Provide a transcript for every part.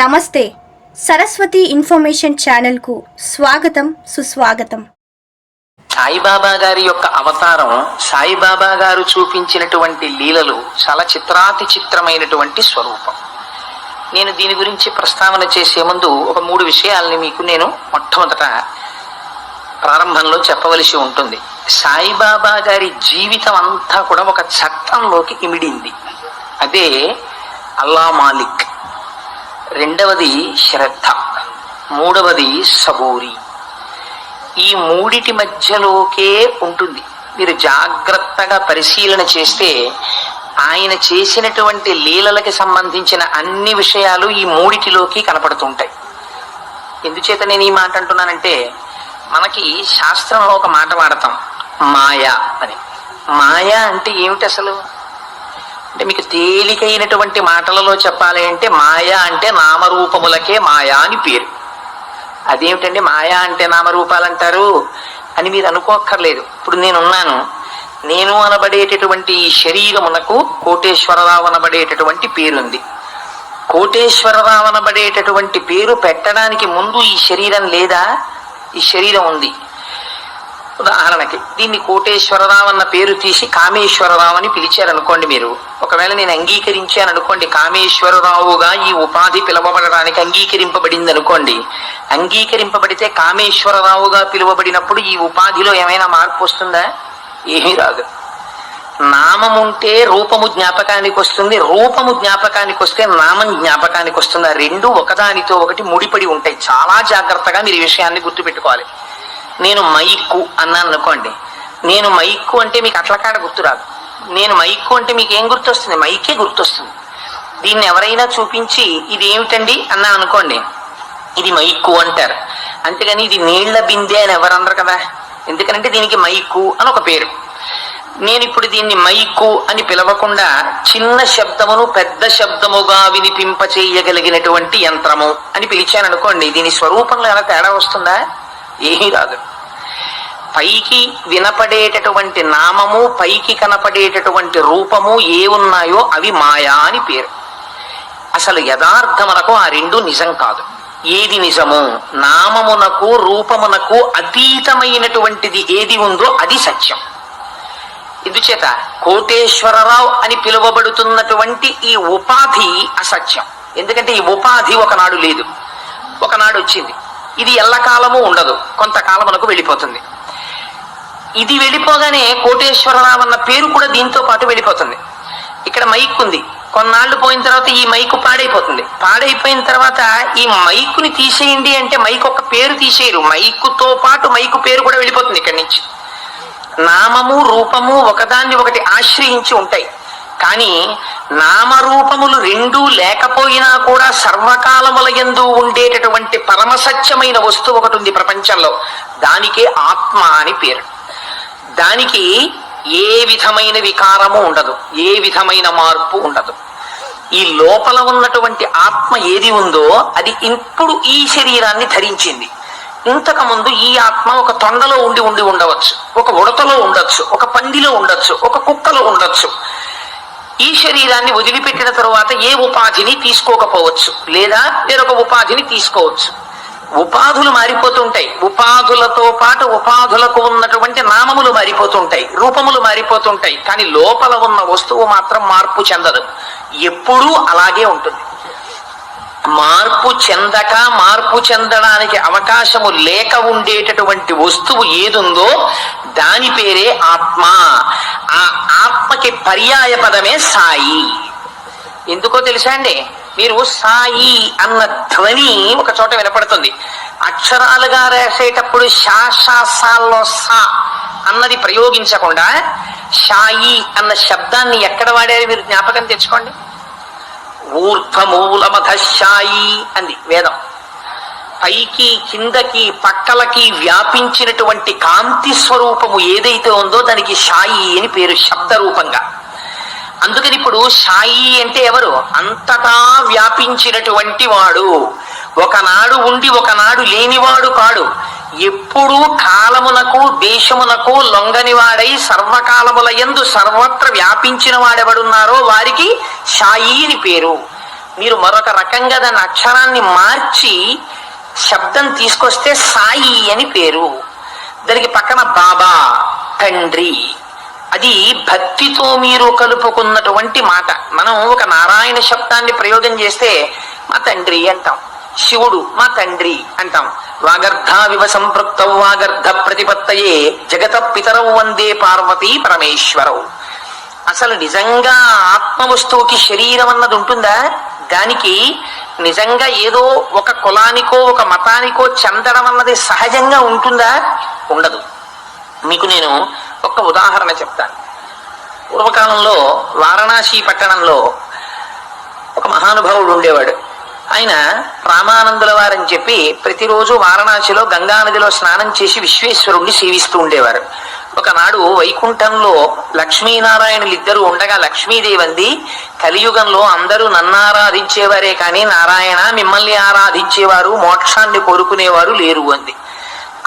నమస్తే. సరస్వతి ఇన్ఫర్మేషన్ ఛానల్కు స్వాగతం సుస్వాగతం. సాయిబాబా గారి యొక్క అవతారం సాయిబాబా గారు చూపించినటువంటి లీలలు చాలా చిత్రాతి చిత్రమైనటువంటి స్వరూపం. నేను దీని గురించి ప్రస్తావన చేసే ముందు ఒక మూడు విషయాల్ని మీకు నేను మొట్టమొదట ప్రారంభంలో చెప్పవలసి ఉంటుంది. సాయిబాబా గారి జీవితం అంతా కూడా ఒక చట్టంలోకి ఇమిడింది. అదే అల్లా మాలిక్. రెండవది శ్రద్ధ మూడవది సబూరి. ఈ మూడిటి మధ్యలోకే ఉంటుంది. మీరు జాగ్రత్తగా పరిశీలన చేస్తే ఆయన చేసినటువంటి లీలలకి సంబంధించిన అన్ని విషయాలు ఈ మూడిటిలోకి కనపడుతుంటాయి. ఎందుచేత నేను ఈ మాట అంటున్నానంటే మనకి శాస్త్రంలో ఒక మాట వాడతాం మాయా అని. మాయా అంటే ఏమిటి అసలు? అంటే మీకు తేలికైనటువంటి మాటలలో చెప్పాలి అంటే మాయా అంటే నామరూపములకే మాయా అని పేరు. అదేమిటండి మాయా అంటే నామరూపాలు అంటారు అని మీరు అనుకోక్కర్లేదు. ఇప్పుడు నేనున్నాను. నేను అనబడేటటువంటి ఈ శరీరమునకు కోటేశ్వరరావు అనబడేటటువంటి పేరుంది. కోటేశ్వరరావు అనబడేటటువంటి పేరు పెట్టడానికి ముందు ఈ శరీరం లేదా? ఈ శరీరం ఉంది. ఉదాహరణకి దీన్ని కోటేశ్వరరావు అన్న పేరు తీసి కామేశ్వరరావు అని పిలిచారనుకోండి మీరు. ఒకవేళ నేను అంగీకరించాను అనుకోండి కామేశ్వరరావుగా ఈ ఉపాధి పిలువబడడానికి అంగీకరింపబడింది అనుకోండి అంగీకరింపబడితే కామేశ్వరరావుగా పిలువబడినప్పుడు ఈ ఉపాధిలో ఏమైనా మార్పు వస్తుందా? ఏమీ రాదు. నామం ఉంటే రూపము జ్ఞాపకానికి వస్తుంది రూపము జ్ఞాపకానికి వస్తే నామం జ్ఞాపకానికి వస్తుంది. ఆ రెండు ఒకదానితో ఒకటి ముడిపడి ఉంటాయి. చాలా జాగ్రత్తగా మీరు ఈ విషయాన్ని గుర్తుపెట్టుకోవాలి. నేను మైక్కు అన్నాను అనుకోండి నేను మైక్కు అంటే మీకు అట్ల కాడ గుర్తురాదు. నేను మైక్కు అంటే మీకు ఏం గుర్తొస్తుంది? మైకే గుర్తొస్తుంది. దీన్ని ఎవరైనా చూపించి ఇది ఏమిటండి అన్నా అనుకోండి ఇది మైక్కు అంటారు. అంతేగాని ఇది నీళ్ళ బిందె అని ఎవరన్నారు కదా. ఎందుకంటే దీనికి మైకు అని ఒక పేరు. నేను ఇప్పుడు దీన్ని మైకు అని పిలవకుండా చిన్న శబ్దమును పెద్ద శబ్దముగా వినిపింప చేయగలిగినటువంటి యంత్రము అని పిలిచాను అనుకోండి దీని స్వరూపంలో ఎలా తేడా వస్తుందా? ఏమీ రాదు. పైకి వినపడేటటువంటి నామము పైకి కనపడేటటువంటి రూపము ఏ ఉన్నాయో అవి మాయా అని పేరు. అసలు యథార్థమునకు ఆ రెండు నిజం కాదు. ఏది నిజము? నామమునకు రూపమునకు అతీతమైనటువంటిది ఏది ఉందో అది సత్యం. ఇందుచేత కోటేశ్వరరావు అని పిలువబడుతున్నటువంటి ఈ ఉపాధి అసత్యం. ఎందుకంటే ఈ ఉపాధి ఒకనాడు లేదు. ఒకనాడు వచ్చింది. ఇది ఎల్లకాలము ఉండదు. కొంతకాలమునకు వెళ్ళిపోతుంది. ఇది వెళ్ళిపోగానే కోటేశ్వరరావు అన్న పేరు కూడా దీంతో పాటు వెళ్ళిపోతుంది. ఇక్కడ మైక్ ఉంది. కొన్నాళ్ళు పోయిన తర్వాత ఈ మైకు పాడైపోతుంది. పాడైపోయిన తర్వాత ఈ మైకుని తీసేయండి అంటే మైక్ ఒక పేరు తీసేయరు. మైకుతో పాటు మైకు పేరు కూడా వెళ్ళిపోతుంది ఇక్కడి నుంచి. నామము రూపము ఒకదాన్ని ఒకటి ఆశ్రయించి ఉంటాయి. కానీ నామరూపములు రెండూ లేకపోయినా కూడా సర్వకాలముల ఎందు ఉండేటటువంటి పరమసత్యమైన వస్తువు ఒకటి ఉంది ప్రపంచంలో. దానికే ఆత్మ అని పేరు. దానికి ఏ విధమైన వికారము ఉండదు ఏ విధమైన మార్పు ఉండదు. ఈ లోపల ఉన్నటువంటి ఆత్మ ఏది ఉందో అది ఇప్పుడు ఈ శరీరాన్ని ధరించింది. ఇంతకుముందు ఈ ఆత్మ ఒక తొండలో ఉండి ఉండి ఉండవచ్చు ఒక ఉడతలో ఉండొచ్చు ఒక పందిలో ఉండొచ్చు ఒక కుక్కలో ఉండొచ్చు. ఈ శరీరాన్ని వదిలిపెట్టిన తరువాత ఏ ఉపాధిని తీసుకోకపోవచ్చు లేదా వేరొక ఉపాధిని తీసుకోవచ్చు. ఉపాధులు మారిపోతుంటాయి. ఉపాధులతో పాటు ఉపాధులకు ఉన్నటువంటి నామములు మారిపోతుంటాయి రూపములు మారిపోతుంటాయి. కానీ లోపల ఉన్న వస్తువు మాత్రం మార్పు చెందదు. ఎప్పుడూ అలాగే ఉంటుంది. మార్పు చెందక మార్పు చెందడానికి అవకాశము లేక ఉండేటటువంటి వస్తువు ఏదుందో దాని పేరే ఆత్మ. ఆ ఆత్మకి పర్యాయ పదమే సాయి. ఎందుకో తెలుసా అండి? మీరు సాయి అన్న ధ్వని ఒక చోట వినపడుతుంది. అక్షరాలుగా రాసేటప్పుడు షా షా సాల్లో సా అన్నది ప్రయోగించకుండా షాయి అన్న శబ్దాన్ని ఎక్కడ వాడారు మీరు జ్ఞాపకం తెచ్చుకోండి? ఊర్ధ్వమూలమధశాయి అంది వేదం. పైకి కిందకి పక్కలకి వ్యాపించినటువంటి కాంతి స్వరూపము ఏదైతే ఉందో దానికి షాయి అని పేరు శబ్ద రూపంగా అందుకని ఇప్పుడు సాయి అంటే ఎవరు? అంతటా వ్యాపించినటువంటి వాడు. ఒకనాడు ఉండి ఒకనాడు లేనివాడు కాడు. ఎప్పుడూ కాలమునకు దేశమునకు లొంగనివాడై సర్వకాలముల ఎందు సర్వత్ర వ్యాపించిన వాడెవడున్నారో వారికి షాయి అని పేరు. మీరు మరొక రకంగా దాని అక్షరాన్ని మార్చి శబ్దం తీసుకొస్తే సాయి అని పేరు. దానికి పక్కన బాబా తండ్రి. అది భక్తితో మీరు కలుపుకున్నటువంటి మాట. మనం ఒక నారాయణ శబ్దాన్ని ప్రయోగం చేస్తే మా తండ్రి అంటాం. శివుడు మా తండ్రి అంటాం. వాగర్ధావివ సంపృక్త వాగర్ధ ప్రతిపత్తయే జగత పితరం వందే పార్వతీ పరమేశ్వరవు అసలు నిజంగా ఆత్మ వస్తువుకి శరీరం అన్నది ఉంటుందా? దానికి నిజంగా ఏదో ఒక కులానికో ఒక మతానికో చెందడం అన్నది సహజంగా ఉంటుందా? ఉండదు. మీకు నేను ఒక ఉదాహరణ చెప్తాను. పూర్వకాలంలో వారణాసి పట్టణంలో ఒక మహానుభావుడు ఉండేవాడు. ఆయన రామానందుల వారని చెప్పి ప్రతిరోజు వారణాసిలో గంగానదిలో స్నానం చేసి విశ్వేశ్వరుణ్ణి సేవిస్తూ ఉండేవారు. ఒకనాడు వైకుంఠంలో లక్ష్మీనారాయణులు ఇద్దరు ఉండగా లక్ష్మీదేవి అంది కలియుగంలో అందరూ నన్ను ఆరాధించేవారే కానీ నారాయణ మిమ్మల్ని ఆరాధించేవారు మోక్షాన్ని కోరుకునేవారు లేరు అంది.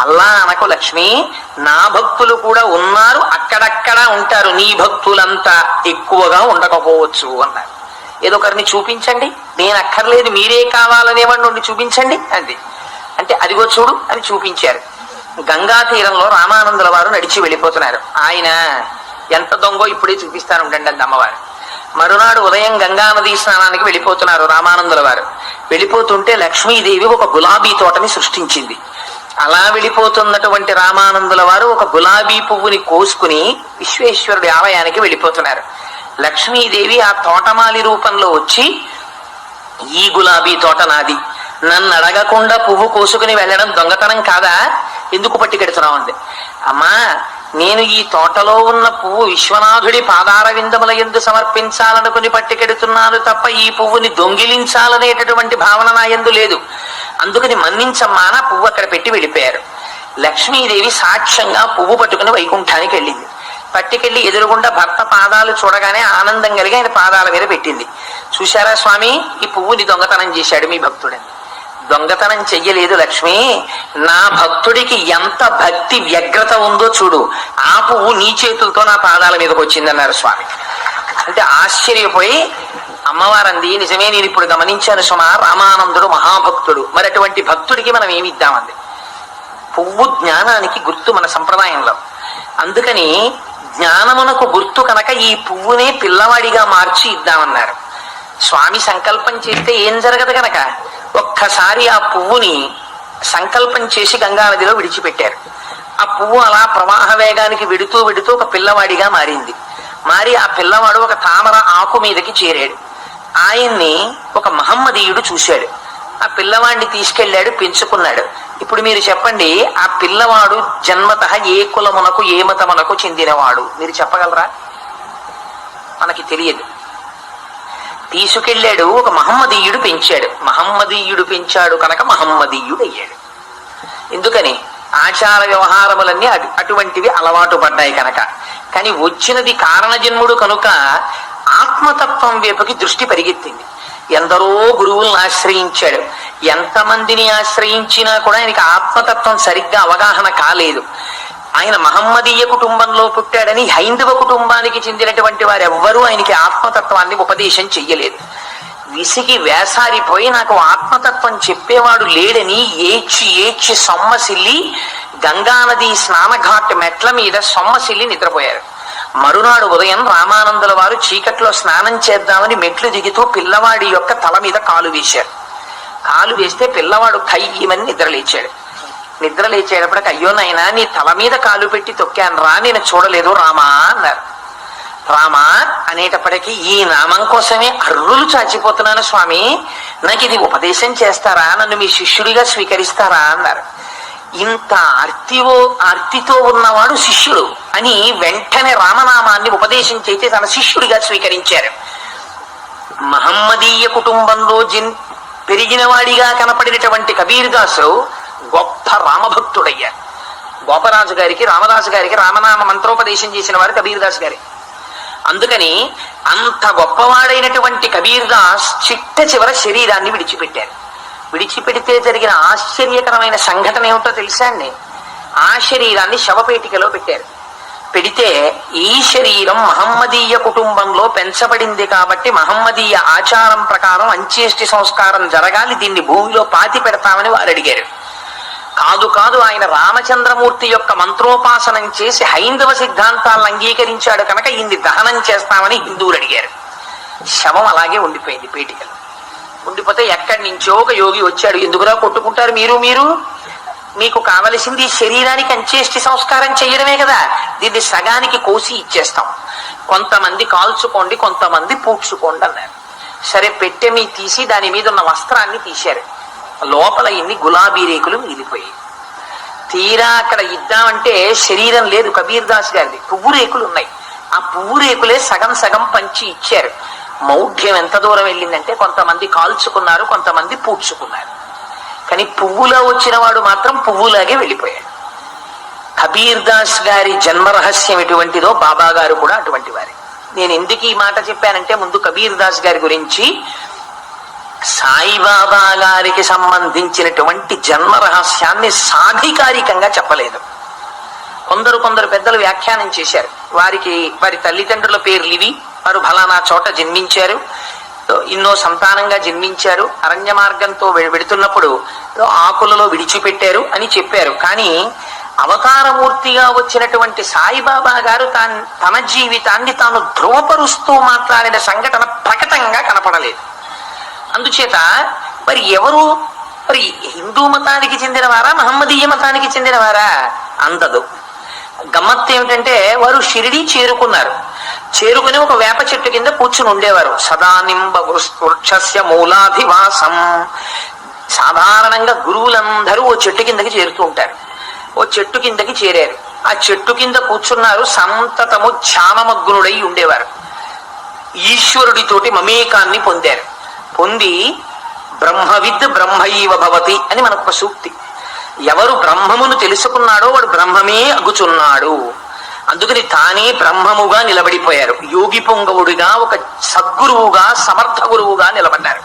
అల్లా అనకు లక్ష్మి నా భక్తులు కూడా ఉన్నారు అక్కడక్కడ ఉంటారు నీ భక్తులంతా ఎక్కువగా ఉండకపోవచ్చు అన్నారు. ఏదో ఒకరిని చూపించండి నేను అక్కర్లేదు మీరే కావాలనేవాడిని ఉండి చూపించండి అంది. అంటే అదిగో చూడు అని చూపించారు. గంగా తీరంలో రామానందుల వారు నడిచి వెళ్ళిపోతున్నారు. ఆయన ఎంత దొంగో ఇప్పుడే చూపిస్తాను ఉండండి అంది అమ్మవారు. మరునాడు ఉదయం గంగానదీ స్నానానికి వెళ్ళిపోతున్నారు రామానందుల వారు. వెళ్ళిపోతుంటే లక్ష్మీదేవి ఒక గులాబీ తోటని సృష్టించింది. అలా వెళ్ళిపోతున్నటువంటి రామానందుల వారు ఒక గులాబీ పువ్వుని కోసుకుని విశ్వేశ్వరుడి ఆలయానికి వెళ్ళిపోతున్నారు. లక్ష్మీదేవి ఆ తోటమాలి రూపంలో వచ్చి ఈ గులాబీ తోట నాది. నన్ను అడగకుండా పువ్వు కోసుకుని వెళ్ళడం దొంగతనం కాదా? ఎందుకు పట్టుకెడుతున్నావు? అంది. అమ్మా నేను ఈ తోటలో ఉన్న పువ్వు విశ్వనాథుడి పాదార విందముల ఎందు సమర్పించాలనుకుని పట్టుకెడుతున్నాను తప్ప ఈ పువ్వుని దొంగిలించాలనేటటువంటి భావన నా ఎందు లేదు. అందుకని మన్నించమ్మా నా పువ్వు అక్కడ పెట్టి వెళ్ళిపోయారు. లక్ష్మీదేవి సాక్ష్యంగా పువ్వు పట్టుకుని వైకుంఠానికి వెళ్ళింది. పట్టుకెళ్ళి ఎదురుగుండా భర్త పాదాలు చూడగానే ఆనందం కలిగి ఆయన పాదాల మీద పెట్టింది. చూశారా స్వామి? ఈ పువ్వుని దొంగతనం చేశాడు మీ భక్తుడని. దొంగతనం చెయ్యలేదు లక్ష్మి. నా భక్తుడికి ఎంత భక్తి వ్యగ్రత ఉందో చూడు. ఆ పువ్వు నీ చేతులతో నా పాదాల మీదకి వచ్చిందన్నారు స్వామి. అంటే ఆశ్చర్యపోయి అమ్మవారంది నిజమే నేను ఇప్పుడు గమనించాను సుమా రామానందుడు మహాభక్తుడు. మరి అటువంటి భక్తుడికి మనం ఏమి ఇద్దామంది పువ్వు జ్ఞానానికి గుర్తు మన సంప్రదాయంలో. అందుకని జ్ఞానమునకు గుర్తు కనుక ఈ పువ్వునే పిల్లవాడిగా మార్చి ఇద్దామన్నారు. స్వామి సంకల్పం చేస్తే ఏం జరగదు కనుక ఒక్కసారి ఆ పువ్వుని సంకల్పం చేసి గంగానదిలో విడిచిపెట్టారు. ఆ పువ్వు అలా ప్రవాహ వేగానికి విడుతూ విడుతూ ఒక పిల్లవాడిగా మారింది. మారి ఆ పిల్లవాడు ఒక తామర ఆకు మీదకి చేరాడు. ఆయన్ని ఒక మహమ్మదీయుడు చూశాడు. ఆ పిల్లవాడిని తీసుకెళ్ళాడు పెంచుకున్నాడు. ఇప్పుడు మీరు చెప్పండి ఆ పిల్లవాడు జన్మత ఏ కులమునకు ఏ మతమునకు చెందినవాడు? మీరు చెప్పగలరా? మనకి తెలియదు. తీసుకెళ్ళాడు ఒక మహమ్మదీయుడు పెంచాడు. మహమ్మదీయుడు పెంచాడు కనుక మహమ్మదీయుడు అయ్యాడు ఎందుకని? ఆచార వ్యవహారములన్నీ అటు- అటువంటివి అలవాటు పడ్డాయి కనుక. కానీ వచ్చినది కారణజన్ముడు కనుక ఆత్మతత్వం వైపుకి దృష్టి పరిగెత్తింది. ఎందరో గురువులను ఆశ్రయించాడు. ఎంతమందిని ఆశ్రయించినా కూడా ఆయనకి ఆత్మతత్వం సరిగ్గా అవగాహన కాలేదు. ఆయన మహమ్మదీయ కుటుంబంలో పుట్టాడని హైందవ కుటుంబానికి చెందినటువంటి వారెవ్వరూ ఆయనకి ఆత్మతత్వాన్ని ఉపదేశం చెయ్యలేదు. విసిగి వేసారిపోయి నాకు ఆత్మతత్వం చెప్పేవాడు లేడని ఏడ్చి ఏడ్చి సొమ్మసిల్లి గంగానది స్నానఘాట్ మెట్ల మీద సొమ్మసిల్లి నిద్రపోయారు. మరునాడు ఉదయం రామానందుల వారు చీకట్లో స్నానం చేద్దామని మెట్లు దిగుతూ పిల్లవాడి యొక్క తల మీద కాలు వేశారు. కాలు వేస్తే పిల్లవాడు కయ్యమని నిద్రలేచాడు. నిద్ర లేచేటప్పటికి అయ్యో నాయనా నీ తల మీద కాలు పెట్టి తొక్కాను రా నేను చూడలేదు రామా అన్నారు. రామా అనేటప్పటికీ ఈ నామం కోసమే అర్రులు చాచిపోతున్నాను స్వామి. నాకు ఇది ఉపదేశం చేస్తారా నన్ను మీ శిష్యుడిగా స్వీకరిస్తారా అన్నారు. ఇంత ఆర్తివో ఆర్తితో ఉన్నవాడు శిష్యుడు అని వెంటనే రామనామాన్ని ఉపదేశం చేస్తే తన శిష్యుడిగా స్వీకరించారు. మహమ్మదీయ కుటుంబంలో జిన్ పెరిగిన వాడిగా కనపడినటువంటి కబీర్ దాసు గొప్ప రామభక్తుడయ్యారు గోపరాజు గారికి రామదాసు గారికి రామనామ మంత్రోపదేశం చేసిన వారు కబీర్దాస్ గారే గారి. అందుకని అంత గొప్పవాడైనటువంటి కబీర్దాస్ చిట్ట చివర శరీరాన్ని విడిచిపెట్టారు. విడిచిపెడితే జరిగిన ఆశ్చర్యకరమైన సంఘటన ఏమిటో తెలుసా అండి? ఆ శరీరాన్ని శవపేటికలో పెట్టారు. పెడితే ఈ శరీరం మహమ్మదీయ కుటుంబంలో పెంచబడింది కాబట్టి మహమ్మదీయ ఆచారం ప్రకారం అంత్యేష్టి సంస్కారం జరగాలి దీన్ని భూమిలో పాతి పెడతామని వారు అడిగారు. కాదు కాదు ఆయన రామచంద్రమూర్తి యొక్క మంత్రోపాసనం చేసి హైందవ సిద్ధాంతాలను అంగీకరించాడు కనుక ఇన్ని దహనం చేస్తామని హిందువులు అడిగారు. శవం అలాగే ఉండిపోయింది పీఠికలు. ఉండిపోతే ఎక్కడి నుంచో ఒక యోగి వచ్చాడు. ఎందుకురా కొట్టుకుంటారు మీరు మీరు? మీకు కావలసింది శరీరానికి అంచేష్టి సంస్కారం చేయడమే కదా. దీన్ని సగానికి కోసి ఇచ్చేస్తాం. కొంతమంది కాల్చుకోండి కొంతమంది పూడ్చుకోండి అన్నారు. సరే పెట్టె మీ తీసి దాని మీద ఉన్న వస్త్రాన్ని తీశారు. లోపల ఇన్ని గులాబీ రేకులు మిగిలిపోయాయి. తీరా అక్కడ ఇద్దామంటే శరీరం లేదు. కబీర్ దాస్ గారిది పువ్వు రేకులు ఉన్నాయి. ఆ పువ్వు రేకులే సగం సగం పంచి ఇచ్చారు. మౌఢ్యం ఎంత దూరం వెళ్ళిందంటే కొంతమంది కాల్చుకున్నారు కొంతమంది పూడ్చుకున్నారు. కానీ పువ్వులో వచ్చిన వాడు మాత్రం పువ్వులాగే వెళ్ళిపోయాడు. కబీర్ దాస్ గారి జన్మ రహస్యం ఎటువంటిదో బాబా గారు కూడా అటువంటి వారే. నేను ఎందుకు ఈ మాట చెప్పానంటే ముందు కబీర్ దాస్ గారి గురించి సాయిబాబా గారికి సంబంధించినటువంటి జన్మ రహస్యాన్ని సాధికారికంగా చెప్పలేదు. కొందరు కొందరు పెద్దలు వ్యాఖ్యానం చేశారు. వారికి వారి తల్లిదండ్రుల పేర్లు ఇవి. వారు ఫలానా చోట జన్మించారు. ఎన్నో సంతానంగా జన్మించారు. అరణ్య మార్గంతో వెడుతున్నప్పుడు ఆకులలో విడిచిపెట్టారు అని చెప్పారు. కానీ అవతారమూర్తిగా వచ్చినటువంటి సాయిబాబా గారు తాన్ తన జీవితాన్ని తాను ధృవపరుస్తూ మాట్లాడిన సంఘటన ప్రకటంగా కనపడలేదు. అందుచేత మరి ఎవరు? మరి హిందూ మతానికి చెందినవారా మహమ్మదీయ మతానికి చెందినవారా? అందదు. గమ్మత్తు ఏమిటంటే వారు షిరిడి చేరుకున్నారు. చేరుకుని ఒక వేప చెట్టు కింద కూర్చుని ఉండేవారు. సదానింబ వృక్షస్య మూలాధివాసం. సాధారణంగా గురువులందరూ ఓ చెట్టు కిందకి చేరుతూ ఉంటారు. ఓ చెట్టు కిందకి చేరారు. ఆ చెట్టు కింద కూర్చున్నారు సంతతము ధ్యానమగ్నుడై ఉండేవారు. ఈశ్వరుడితోటి మమేకాన్ని పొందారు. పొంది బ్రహ్మవిద్ బ్రహ్మైవ భవతి అని మనకు ఒక సూక్తి. ఎవరు బ్రహ్మమును తెలుసుకున్నాడో వాడు బ్రహ్మమే అగుచున్నాడు. అందుకని తానే బ్రహ్మముగా నిలబడిపోయారు. యోగి పొంగవుడిగా ఒక సద్గురువుగా సమర్థ గురువుగా నిలబడ్డారు.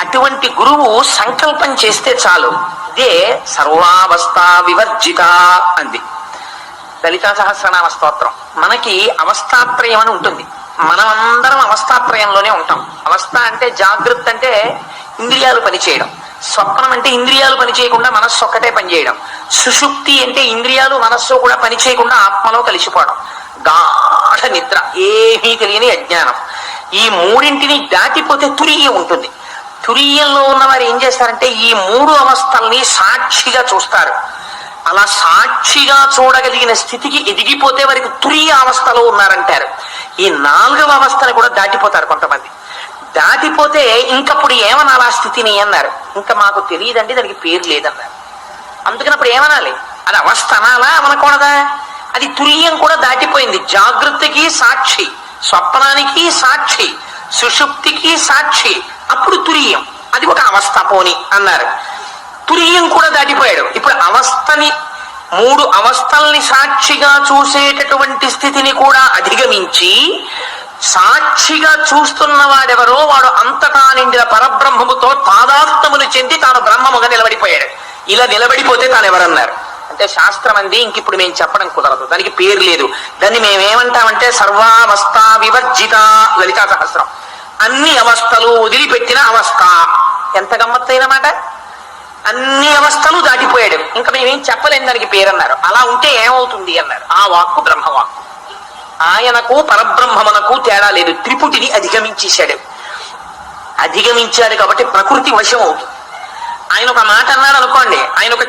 అటువంటి గురువు సంకల్పం చేస్తే చాలు. ఇదే సర్వావస్థ వివర్జిత అంది. లలితా సహస్రనామ స్తోత్రం. మనకి అవస్థాత్రయం అని ఉంటుంది. మనం అందరం అవస్థాత్రయంలోనే ఉంటాం. అవస్థ అంటే జాగ్రత్త అంటే ఇంద్రియాలు పనిచేయడం. స్వప్నం అంటే ఇంద్రియాలు పనిచేయకుండా మనస్సు ఒక్కటే పనిచేయడం. సుషుప్తి అంటే ఇంద్రియాలు మనస్సు కూడా పనిచేయకుండా ఆత్మలో కలిసిపోవడం. గాఢ నిద్ర ఏమీ తెలియని అజ్ఞానం. ఈ మూడింటిని దాటిపోతే తురియ ఉంటుంది. తురియంలో ఉన్నవారు ఏం చేస్తారంటే ఈ మూడు అవస్థల్ని సాక్షిగా చూస్తారు. అలా సాక్షిగా చూడగలిగిన స్థితికి ఎదిగిపోతే వారికి తురియ అవస్థలో ఉన్నారంటారు. ఈ నాలుగవ అవస్థను కూడా దాటిపోతారు కొంతమంది. దాటిపోతే ఇంకప్పుడు ఏమనాలి ఆ స్థితిని అన్నారు. ఇంకా మాకు తెలియదండి దానికి పేరు లేదన్నారు. అందుకని అప్పుడు ఏమనాలి? అది అవస్థ అనాలా? అనకూడదా అది తురియం కూడా దాటిపోయింది. జాగ్రత్తకి సాక్షి స్వప్నానికి సాక్షి సుషుప్తికి సాక్షి. అప్పుడు తురియం. అది ఒక అవస్థ పోని అన్నారు. తురియం కూడా దాటిపోయాడు. ఇప్పుడు అవస్థని మూడు అవస్థల్ని సాక్షిగా చూసేటటువంటి స్థితిని కూడా అధిగమించి సాక్షిగా చూస్తున్న వాడెవరో వాడు అంతటా నిండిన పరబ్రహ్మముతో తాదాత్మమును చెంది తాను బ్రహ్మముగా నిలబడిపోయాడు. ఇలా నిలబడిపోతే తాను ఎవరన్నారు అంటే శాస్త్రం అంది ఇంక ఇప్పుడు మేము చెప్పడం కుదరదు. దానికి పేరు లేదు. దాన్ని మేమేమంటామంటే సర్వావస్థ వివర్జిత లలితా సహస్రం అన్ని అవస్థలు వదిలిపెట్టిన అవస్థ. ఎంత గమ్మత్తైన మాట? అన్ని అవస్థలు దాటిపోయాడు. ఇంకా మేమేం చెప్పలేని దానికి పేరన్నారు. అలా ఉంటే ఏమవుతుంది అన్నారు. ఆ వాక్కు బ్రహ్మవాక్కు. ఆయనకు పరబ్రహ్మమునకు తేడా లేదు. త్రిపుటిని అధిగమించేశాడు. అధిగమించాడు కాబట్టి ప్రకృతి వశం అవుతుంది ఆయన ఒక మాట అన్నాడు అనుకోండి ఆయన ఒక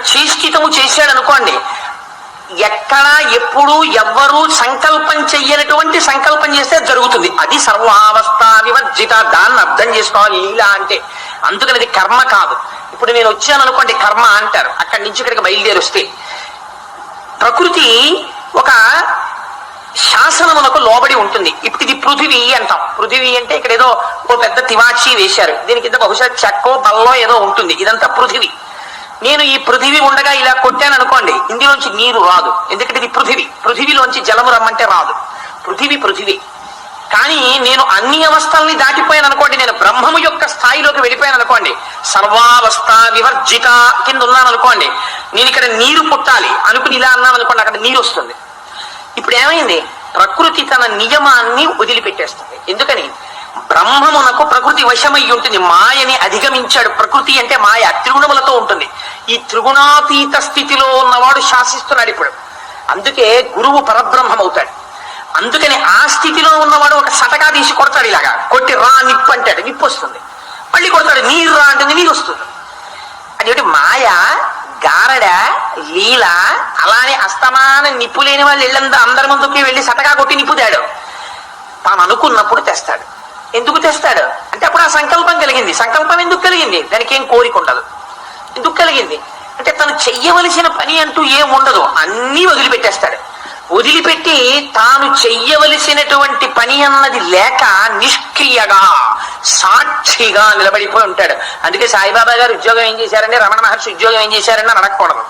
ఎక్కడ ఎప్పుడు ఎవ్వరూ సంకల్పం చెయ్యనటువంటి సంకల్పం చేస్తే జరుగుతుంది. అది సర్వావస్థ వివర్జిత. దాన్ని అర్థం చేసుకోవాలి లీల అంటే. అందుకని అది కర్మ కాదు. ఇప్పుడు నేను వచ్చాను అనుకోండి కర్మ అంటారు. అక్కడి నుంచి ఇక్కడికి బయలుదేరి వస్తే. ప్రకృతి ఒక శాసనమునకు లోబడి ఉంటుంది. ఇప్పుడు ఇది పృథివీ అంటాం. పృథివీ అంటే ఇక్కడ ఏదో ఓ పెద్ద తివాచి వేశారు. దీని కింద బహుశా చెక్కో బల్లో ఏదో ఉంటుంది. ఇదంతా పృథివీ. నేను ఈ పృథివీ ఉండగా ఇలా ఇందులోంచి నీరు రాదు. ఎందుకంటే ఇది పృథివీ. పృథివీలోంచి జలము రమ్మంటే రాదు. పృథివీ పృథివీ. కానీ నేను అన్ని అవస్థల్ని దాటిపోయాను అనుకోండి. నేను బ్రహ్మము యొక్క స్థాయిలోకి వెళ్ళిపోయాను అనుకోండి. సర్వావస్థ వివర్జిత కింద ఉన్నాను అనుకోండి. నేను ఇక్కడ నీరు పుట్టాలి అనుకుని ఇలా అన్నాను అనుకోండి అక్కడ నీరు వస్తుంది. ఇప్పుడు ఏమైంది? ప్రకృతి తన నియమాన్ని వదిలిపెట్టేస్తుంది. ఎందుకని? బ్రహ్మమునకు ప్రకృతి వశమై ఉంటుంది. మాయని అధిగమించాడు. ప్రకృతి అంటే మాయ త్రిగుణములతో ఉంటుంది. ఈ త్రిగుణాతీత స్థితిలో ఉన్నవాడు శాసిస్తున్నాడు ఇప్పుడు. అందుకే గురువు పరబ్రహ్మమవుతాడు. అందుకని ఆ స్థితిలో ఉన్నవాడు ఒక సటకా తీసి కొడతాడు ఇలాగా. కొట్టి రా నిప్పు అంటాడు. నిప్పు వస్తుంది. మళ్ళీ కొడతాడు. నీరు రా అంటే నీరు వస్తుంది. అదేంటి మాయ గారడ లీల అలానే అస్తమాన నిప్పు లేని వాళ్ళు ఇళ్ళంతా అందరి ముందుకి వెళ్ళి సటకా కొట్టి నిప్పుతాడు. తాను అనుకున్నప్పుడు తెస్తాడు. ఎందుకు తెస్తాడు? అంటే అప్పుడు ఆ సంకల్పం కలిగింది. సంకల్పం ఎందుకు కలిగింది? దానికి ఏం కోరిక ఉండదు. ఎందుకు కలిగింది? అంటే తను చెయ్యవలసిన పని అంటూ ఏం ఉండదు. అన్నీ వదిలిపెట్టేస్తాడు. వదిలిపెట్టి తాను చెయ్యవలసినటువంటి పని అన్నది లేక నిష్క్రియగా సాక్షిగా నిలబడిపోయి ఉంటాడు. అందుకే సాయిబాబా గారు ఉద్యోగం ఏం చేశారంటే రమణ మహర్షి ఉద్యోగం ఏం చేశారని అని అడగకూడదు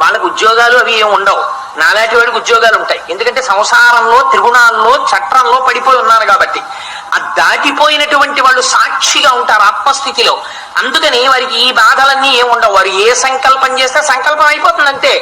వాళ్ళకు ఉద్యోగాలు అవి ఏమి ఉండవు. నాలాంటి వాడికి ఉద్యోగాలు ఉంటాయి. ఎందుకంటే సంసారంలో త్రిగుణాల్లో చట్రంలో పడిపోయి ఉన్నాను కాబట్టి. ఆ దాటిపోయినటువంటి వాళ్ళు సాక్షిగా ఉంటారు ఆత్మస్థితిలో అందుకని వారికి ఈ బాధలన్నీ ఏముండవు. వారు ఏ సంకల్పం చేస్తే సంకల్పం అయిపోతుంది అంతే.